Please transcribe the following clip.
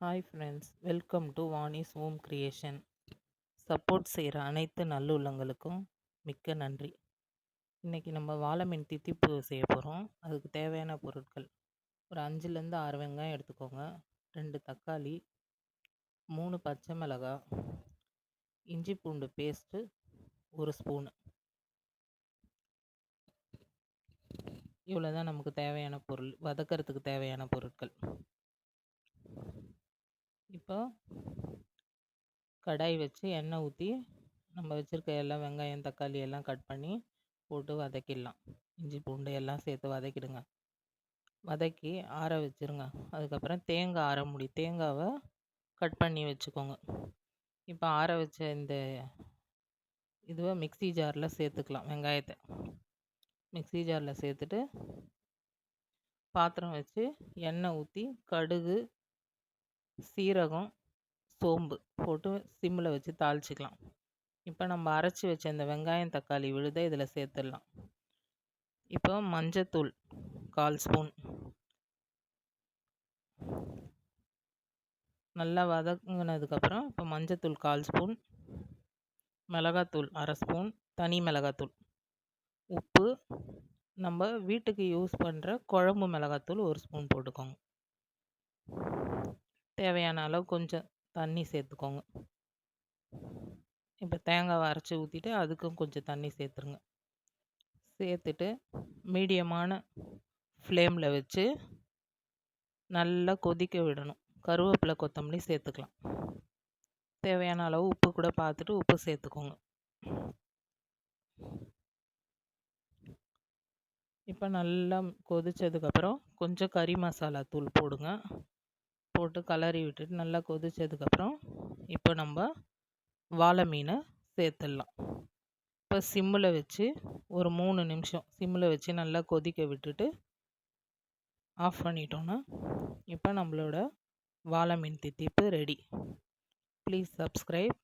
Hi friends welcome to Vani's home creation support செய்கிற அனைத்து நல்லுள்ளங்களுக்கும் மிக்க நன்றி. இன்றைக்கி நம்ம வாழை மீன் தித்திப்பு செய்ய போகிறோம் அதுக்கு தேவையான பொருட்கள். ஒரு அஞ்சுலேருந்து ஆறு வெங்காயம் எடுத்துக்கோங்க. ரெண்டு தக்காளி மூணு பச்சை மிளகாய் இஞ்சி பூண்டு பேஸ்ட்டு ஒரு ஸ்பூனு இவ்வளோ தான் நமக்கு தேவையான பொருள். வதக்கிறதுக்கு தேவையான பொருட்கள். இப்போ கடாய் வச்சு எண்ணெய் ஊற்றி நம்ம வச்சுருக்க எல்லாம் வெங்காயம் தக்காளி எல்லாம் கட் பண்ணி போட்டு வதக்கிடலாம். இஞ்சி பூண்டு எல்லாம் சேர்த்து வதக்கிடுங்க. வதக்கி ஆற வச்சுருங்க. அதுக்கப்புறம் தேங்காய் ஆற முடி தேங்காவை கட் பண்ணி வச்சுக்கோங்க. இப்போ ஆற வச்ச இந்த இதுவை மிக்சி ஜாரில் சேர்த்துக்கலாம் வெங்காயத்தை. மிக்சி ஜாரில் சேர்த்துட்டு பாத்திரம் வச்சு எண்ணெய் ஊற்றி கடுகு சீரகம் சோம்பு போட்டு சிம்மில் வச்சு தாளிச்சிக்கலாம். இப்போ நம்ம அரைச்சி வச்ச இந்த வெங்காயம் தக்காளி விழுதை இதில் சேர்த்துடலாம். இப்போ மஞ்சத்தூள் கால் ஸ்பூன். நல்லா வதங்கினதுக்கப்புறம் இப்போ மஞ்சத்தூள் கால் ஸ்பூன் மிளகாத்தூள் அரை ஸ்பூன் தனி மிளகாத்தூள். உப்பு நம்ம வீட்டுக்கு யூஸ் பண்ணுற குழம்பு மிளகாத்தூள் ஒரு ஸ்பூன் போட்டுக்கோங்க. தேவையான அளவு கொஞ்சம் தண்ணி சேர்த்துக்கோங்க. இப்போ தேங்காவை அரைச்சி ஊற்றிட்டு அதுக்கும் கொஞ்சம் தண்ணி சேர்த்துருங்க. சேர்த்துட்டு மீடியமான ஃப்ளேமில் வச்சு நல்லா கொதிக்க விடணும். கருவேப்பிலை கொத்தமல்லி சேர்த்துக்கலாம். தேவையான அளவு உப்பு கூட பார்த்துட்டு உப்பு சேர்த்துக்கோங்க. இப்போ நல்லா கொதித்ததுக்கப்புறம் கொஞ்சம் கறி மசாலா தூள் போடுங்க. போட்டு கலரி விட்டுட்டு நல்லா கொதித்ததுக்கப்புறம் இப்போ நம்ம வாழை மீனை சேர்த்துடலாம். இப்போ சிம்மில் வச்சு ஒரு மூணு நிமிஷம் சிம்மில் வச்சு நல்லா கொதிக்க விட்டுட்டு ஆஃப் பண்ணிட்டோன்னா இப்போ நம்மளோட வாழை மீன் தித்திப்பு ரெடி. Please subscribe